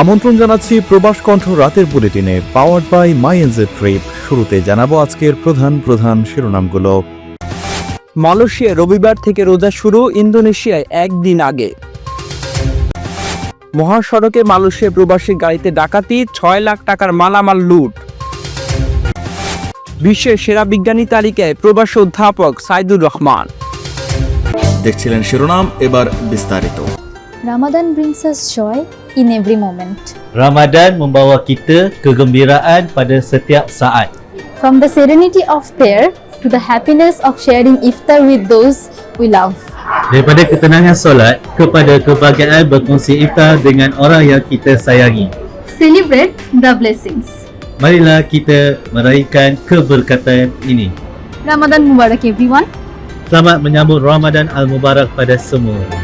আমন্ত্রণ জানাচ্ছি প্রবাস কণ্ঠ রাতের বুলেটিনে powered by My NJ Trip শুরুতে জানাব আজকের প্রধান প্রধান শিরোনামগুলো। মালয়েশিয়ায় রবিবার থেকে রোজা শুরু ইন্দোনেশিয়ায় একদিন আগে। মহাসড়কে মালয়েশিয়া প্রবাসী গাড়িতে ডাকাতি ছয় লাখ টাকার মালামাল লুট। বিশ্বের সেরা বিজ্ঞানী তালিকায় প্রবাসী অধ্যাপক সাইদুর রহমান। দেখছিলেন শিরোনাম এবার বিস্তারিত। Ramadan brings us joy in every moment. Ramadan membawa kita kegembiraan pada setiap saat. From the serenity of prayer to the happiness of sharing iftar with those we love. Daripada ketenangan solat kepada kebahagiaan berkongsi iftar dengan orang yang kita sayangi. Celebrate the blessings. Marilah kita meraihkan keberkatan ini. Ramadan Mubarak everyone. Selamat menyambut Ramadan Al-Mubarak pada semua.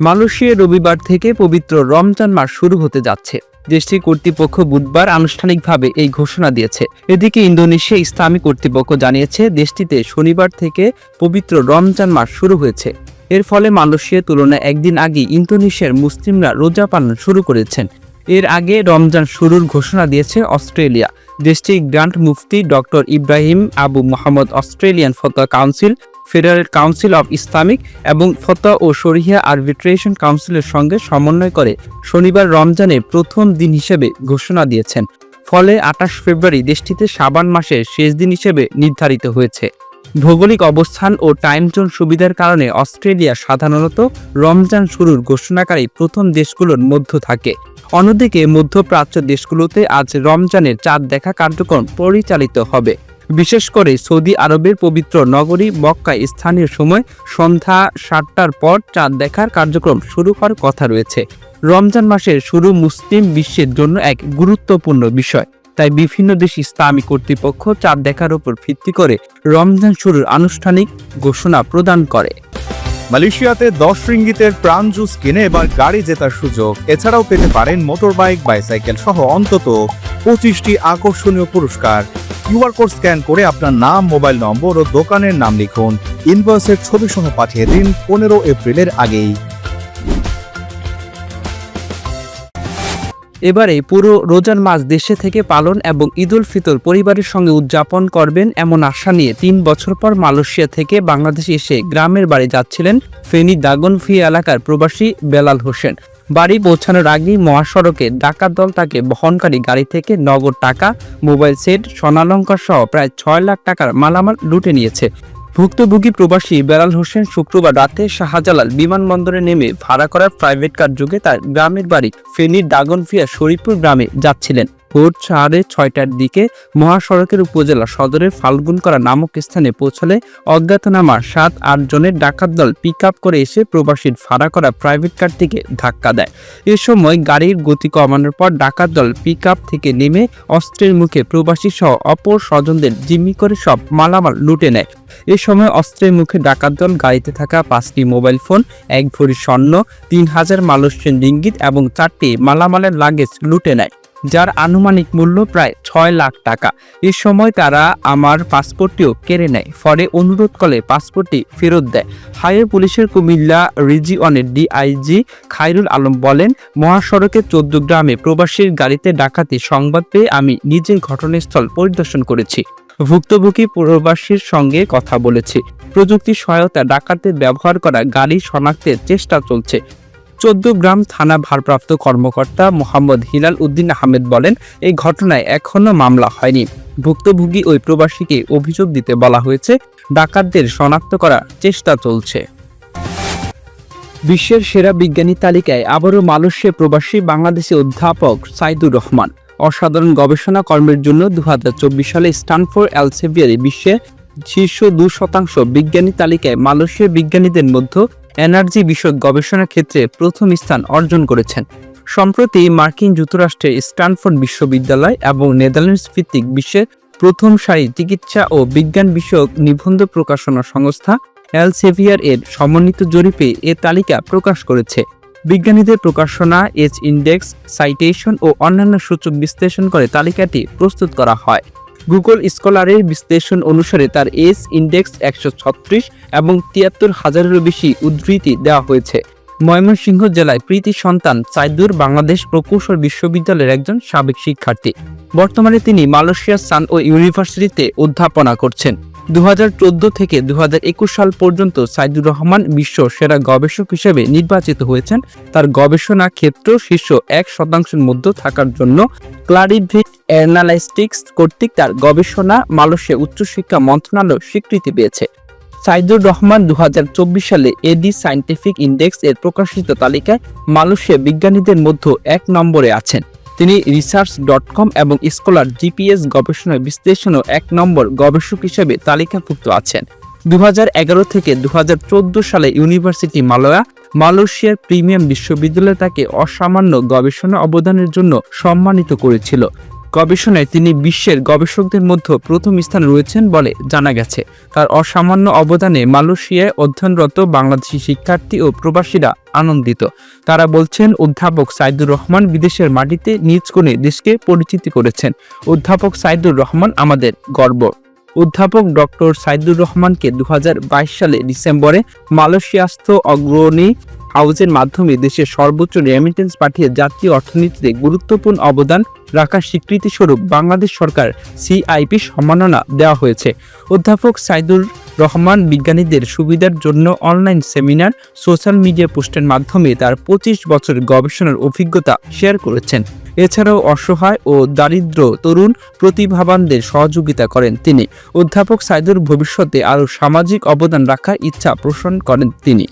মালয়েশিয়ায় রবিবার থেকে পবিত্র রমজান মাস শুরু হতে যাচ্ছে। দেশটির কর্তৃপক্ষ বুধবার আনুষ্ঠানিকভাবে এই ঘোষণা দিয়েছে। এদিকে ইন্দোনেশিয়া ইসলামী কর্তৃপক্ষ জানিয়েছে, দেশটিতে শনিবার থেকে পবিত্র রমজান মাস শুরু হয়েছে। এর ফলে মালয়েশিয়ার তুলনায় একদিন আগে ইন্দোনেশিয়ার মুসলিমরা রোজা পালন শুরু করেছেন। এর আগে রমজান শুরুর ঘোষণা দিয়েছে অস্ট্রেলিয়া। দেশটির গ্রান্ট মুফতি doctor Ibrahim Abu Mohammad Australian ফতোয়া council federal council of Islamic এবং ফতোয়া ও শরিয়া আরবিট্রেশন কাউন্সিলের সঙ্গে সমন্বয় করে শনিবার রমজানের প্রথম দিন হিসেবে ঘোষণা দিয়েছেন। ফলে আঠাশ ফেব্রুয়ারি দেশটিতে সাবান মাসের শেষ দিন হিসেবে নির্ধারিত হয়েছে। ভৌগোলিক অবস্থান ও টাইম জোন সুবিধার কারণে অস্ট্রেলিয়া সাধারণত রমজান শুরুর ঘোষণাকারী প্রথম দেশগুলোর মধ্য থাকে। অন্যদিকে মধ্যপ্রাচ্য দেশগুলোতে আজ রমজানের চাঁদ দেখা কার্যক্রম পরিচালিত হবে। বিশেষ করে সৌদি আরবের পবিত্র নগরী মক্কায় স্থানীয় সময় সন্ধ্যা সাতটার পর চাঁদ দেখার কার্যক্রম শুরু হওয়ার কথা রয়েছে। রমজান মাসের শুরু মুসলিম বিশ্বের জন্য এক গুরুত্বপূর্ণ বিষয়। তাই বিভিন্ন দেশ ইসলামী কর্তৃপক্ষ চাঁদ দেখার উপর ভিত্তি করে রমজান শুরুর আনুষ্ঠানিক ঘোষণা প্রদান করে। মালয়েশিয়াতে দশ রিঙ্গিতের প্রাণ জুস কিনে এবার গাড়ি জেতার সুযোগ। এছাড়াও পেতে পারেন মোটর বাইক বাইসাইকেল সহ অন্তত পঁচিশটি আকর্ষণীয় পুরস্কার। কিউআর কোড স্ক্যান করে আপনার নাম, মোবাইল নম্বর ও দোকানের নাম লিখুন। ইনভয়েসের ছবি সহ পাঠিয়ে দিন পনেরো এপ্রিলের আগেই। এবারে পুরো রোজার মাস দেশে থেকে পালন এবং ঈদুল ফিতর পরিবারের সঙ্গে উদযাপন করবেন এমন আশা নিয়ে তিন বছর পর মালয়েশিয়া থেকে বাংলাদেশে এসে গ্রামের বাড়ি যাচ্ছিলেন ফেনী দাগনফি এলাকার প্রবাসী বেলাল হোসেন। বাড়ি পৌঁছানোর আগেই মহাসড়কে ডাকাত দল তাকে বহনকারী গাড়ি থেকে নগদ টাকা, মোবাইল সেট, স্বর্ণালঙ্কার সহ প্রায় ছয় লাখ টাকার মালামাল লুটে নিয়েছে। ভুক্তভোগী প্রবাসী বেলাল হোসেন শুক্রবার রাতে শাহজালাল বিমানবন্দরে নেমে ভাড়া করা প্রাইভেট কার যুগে তার গ্রামের বাড়ি ফেনীর দাগনফিয়া শরীফপুর গ্রামে যাচ্ছিলেন। ভোর সাড়ে ছয়টার দিকে মহাসড়কের উপজেলা সদরের ফাল্গুনকরা নামক স্থানে পৌঁছলে অজ্ঞাতনামা সাত, আট জনের ডাকাত দল পিক করে এসে প্রবাসীর ভাড়া করা প্রাইভেট কারটিকে ধাক্কা দেয়। এ সময় গাড়ির গতি কমানোর পর ডাকাত দল পিক থেকে নেমে অস্ত্রের মুখে প্রবাসী সহ অপর স্বজনদের জিম্মি করে সব মালামাল লুটে নেয়। এ সময় অস্ত্রের মুখে ডাকাত দল গাড়িতে থাকা পাঁচটি মোবাইল ফোন এক ভরি স্বর্ণ, তিন হাজার মালয়েশিয়ান রিঙ্গিত এবং চারটি মালামালের লাগেজ লুটে নেয়। যার আনুমানিক মূল্য প্রায় ছয় লাখ টাকা। এ সময় তারা আমার পাসপোর্টটিও কেড়ে নেয়। ফলে অনুরোধ করলে পাসপোর্টটি ফেরত দেয়। হাইওয়ে পুলিশের কুমিল্লা রিজিয়নের ডিআইজি খায়রুল আলম বলেন মহাসড়কের চোদ্দ গ্রামে প্রবাসীর গাড়িতে ডাকাতি সংবাদ পেয়ে আমি নিজে ঘটনাস্থল পরিদর্শন করেছি। ভুক্তভোগী প্রবাসীর সঙ্গে কথা বলেছি। প্রযুক্তি সহায়তা ডাকাতে ব্যবহার করা গাড়ি শনাক্তের চেষ্টা চলছে। গ্রাম থানা ভারপ্রাপ্ত কর্মকর্তা মোহাম্মদ হিলাল উদ্দিন আহমেদ বলেন, এই ঘটনায় এখনও মামলা হয়নি। ভুক্তভোগী ওই প্রবাসীকে অভিযোগ দিতে বলা হয়েছে, ডাকাতদের শনাক্ত করার চেষ্টা চলছে। বিশ্বের সেরা বিজ্ঞানী তালিকায় আবারও মালয়েশিয়া প্রবাসী বাংলাদেশি অধ্যাপক সাইদুর রহমান। অসাধারণ গবেষণা কর্মের জন্য দু হাজার চব্বিশ সালে স্টানফোর্ড এলসেভিয়ারে বিশ্বের শীর্ষ দু শতাংশ বিজ্ঞানী তালিকায় মালয়েশিয়ার বিজ্ঞানীদের মধ্যে এনার্জি বিষয়ক গবেষণার ক্ষেত্রে প্রথম স্থান অর্জন করেছেন। সম্প্রতি মার্কিন যুক্তরাষ্ট্রের স্ট্যানফোর্ড বিশ্ববিদ্যালয় এবং নেদারল্যান্ডস ভিত্তিক বিশ্বের প্রথম সারি চিকিৎসা ও বিজ্ঞান বিষয়ক নিবন্ধ প্রকাশনা সংস্থা এলসেভিয়ার এর সমন্বিত জরিপে এ তালিকা প্রকাশ করেছে। বিজ্ঞানীদের প্রকাশনা, এজ ইন্ডেক্স, সাইটেশন ও অন্যান্য সূচক বিশ্লেষণ করে তালিকাটি প্রস্তুত করা হয়। গুগল স্কলারের বিশ্লেষণ অনুসারে তার এস ইন্ডেক্স একশো ছত্রিশ এবং তিয়াত্তর হাজারেরও বেশি উদ্ধৃতি দেওয়া হয়েছে। ময়মনসিংহ জেলায় প্রীতি সন্তান সাইদুর বাংলাদেশ প্রকৌশল বিশ্ববিদ্যালয়ের একজন সাবেক শিক্ষার্থী। বর্তমানে তিনি মালয়েশিয়ার সান ও ইউনিভার্সিটিতে অধ্যাপনা করছেন। দু হাজার চোদ্দ থেকে দু হাজার একুশ সাল পর্যন্ত সাইদুর রহমান বিশ্ব সেরা গবেষক হিসেবে নির্বাচিত হয়েছেন। তার গবেষণা ক্ষেত্র শীর্ষ এক শতাংশের মধ্যে থাকার জন্য ক্লারিভিট অ্যানালাইস্টিক্স কর্তৃক তার গবেষণা মালয়েশিয়া উচ্চশিক্ষা মন্ত্রণালয় স্বীকৃতি পেয়েছে। সাইদুর রহমান দু হাজার চব্বিশ সালে এডি সায়েন্টিফিক ইন্ডেক্স এর প্রকাশিত তালিকায় মালয়েশিয়া বিজ্ঞানীদের মধ্যে এক নম্বরে আছেন। তিনি রিসার্চ ডট কম এবং স্কলার জিপিএস গবেষণা বিশ্লেষণও এক নম্বর গবেষক হিসেবে তালিকাভুক্ত আছেন। দু হাজার এগারো থেকে দু হাজার চোদ্দ সালে ইউনিভার্সিটি মালয়া, মালয়েশিয়ার প্রিমিয়াম বিশ্ববিদ্যালয় তাকে অসামান্য গবেষণা অবদানের জন্য সম্মানিত করেছিল। গবেষণায় তিনি বিশ্বের গবেষকদের মধ্যে প্রথম স্থানে রয়েছেন বলে জানা গেছে। তার অসামান্য অবদানে মালয়েশিয়ায় অধ্যয়নরত বাংলাদেশি শিক্ষার্থী ও প্রবাসীরা আনন্দিত। তারা বলছেন, অধ্যাপক সাইদুর রহমান বিদেশের মাটিতে নিজ কোণে দেশকে পরিচিতি করেছেন। অধ্যাপক সাইদুর রহমান আমাদের গর্ব। অধ্যাপক ডক্টর সাইদুর রহমানকে দু হাজার বাইশ সালে ডিসেম্বরে মালয়েশিয়াস্থ অগ্রণী হাউজের মাধ্যমে দেশের সর্বোচ্চ রেমিটেন্স পাঠিয়ে জাতীয় অর্থনীতিতে গুরুত্বপূর্ণ অবদান রাখার স্বীকৃতি স্বরূপ বাংলাদেশ সরকার সিআইপি সম্মাননা দেওয়া হয়েছে। অধ্যাপক সাইদুর রহমান বিজ্ঞানীদের সুবিধার জন্য অনলাইন সেমিনার সোশ্যাল মিডিয়া পোস্টের মাধ্যমে তার পঁচিশ বছরের গবেষণার অভিজ্ঞতা শেয়ার করেছেন। এছাড়াও অসহায় ও দারিদ্র তরুণ প্রতিভাবানদের সহযোগিতা করেন তিনি। অধ্যাপক সাইদুর ভবিষ্যতে আরও সামাজিক অবদান রাখার ইচ্ছা পোষণ করেন তিনি।